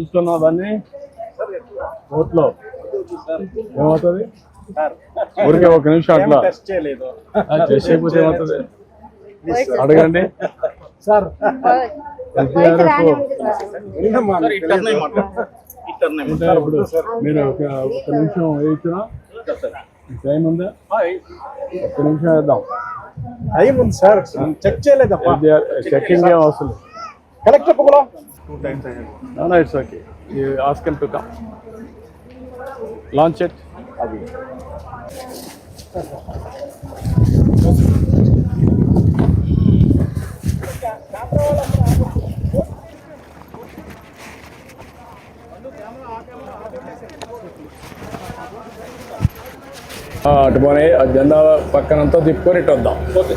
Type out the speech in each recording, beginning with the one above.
చూసుకున్నావు దాన్ని ఓట్లో ఏమవుతుంది? ఊరికే ఒక నిమిషం అట్లా. టెస్ట్ చేయకపోతే ఏమవుతుంది? అడగండి. సార్. మీరు ఒక ఒక నిమిషం వేయించినా టైం ఉందా? ఒక్క నిమిషం వేద్దాం. టైం ఉంది సార్. చెక్ చేయలేదప్పా. చెక్కింగ్ ఏం అవసరం. కలెక్టర్ కూడా two times okay. You ask him to come. Launch it. అది అటు పోనీ ఆ జెండా పక్కనంతా తిప్పుకొని ఇటు వద్దాం ఓకే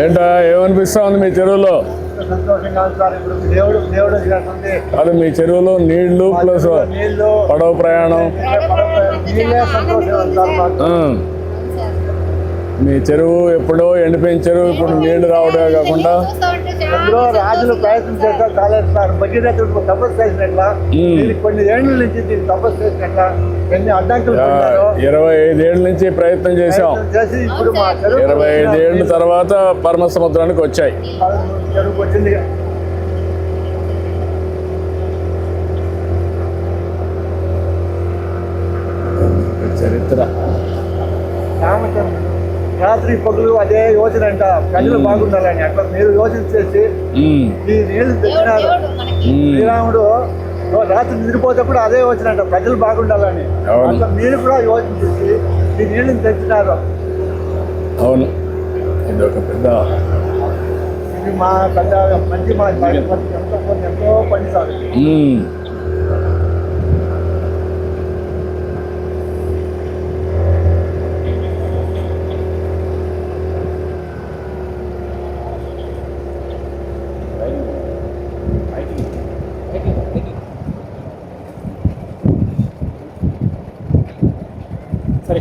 ఏంటా ఏమనిపిస్తా ఉంది మీ చెరువులో? అది మీ చెరువులో నీళ్ళు ప్లస్ పడవ ప్రయాణం నీళ్ళే సంతోషం ఉంది సార్ మాకు ఆ. మీ చెరువు ఎప్పుడో ఎండిపోయిన చెరువు ఇప్పుడు నీళ్ళు రావడమే కాకుండా రాజులు ప్రయత్నం చేస్తారు కాలేదు సార్ భగీరథుడు తపస్సు చేసినట్ల కొన్ని ఏళ్ళ నుంచి దీనికి తపస్సు చేసినట్ల ఎన్ని అడ్డంకులు ఇరవై ఐదేళ్ళ నుంచి ప్రయత్నం చేశాం. ప్రయత్నం చేసి ఇప్పుడు మా చెరువు ఇరవై ఐదేళ్ళ తర్వాత పరమ సముద్రానికి వచ్చాయి చెరువుకు వచ్చింది. రాత్రి పగులు అదే యోచన అంట ప్రజలు బాగుండాలని. అట్లా మీరు యోచన చేసి ఈ నీళ్ళు తెచ్చినారు. శ్రీరాముడు రాత్రి నిద్రపోతప్పుడు అదే యోచన అంట ప్రజలు బాగుండాలని. అట్లా మీరు కూడా యోచన చేసి ఈ నీళ్ళు తెచ్చినారు. అవును. ఇది ఒక పెద్ద ఇది మా పెద్ద మంచి మా ఎంతో పని సార్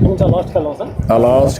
ఉమ్, సార్ ఇక్కడ నుంచి లాస్ట్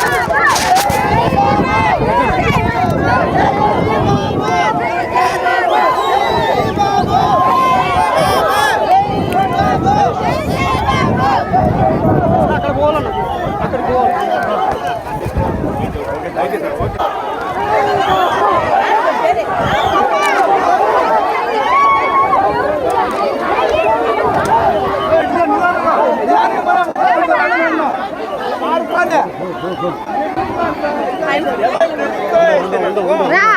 உண்டு உண்டு உண்டு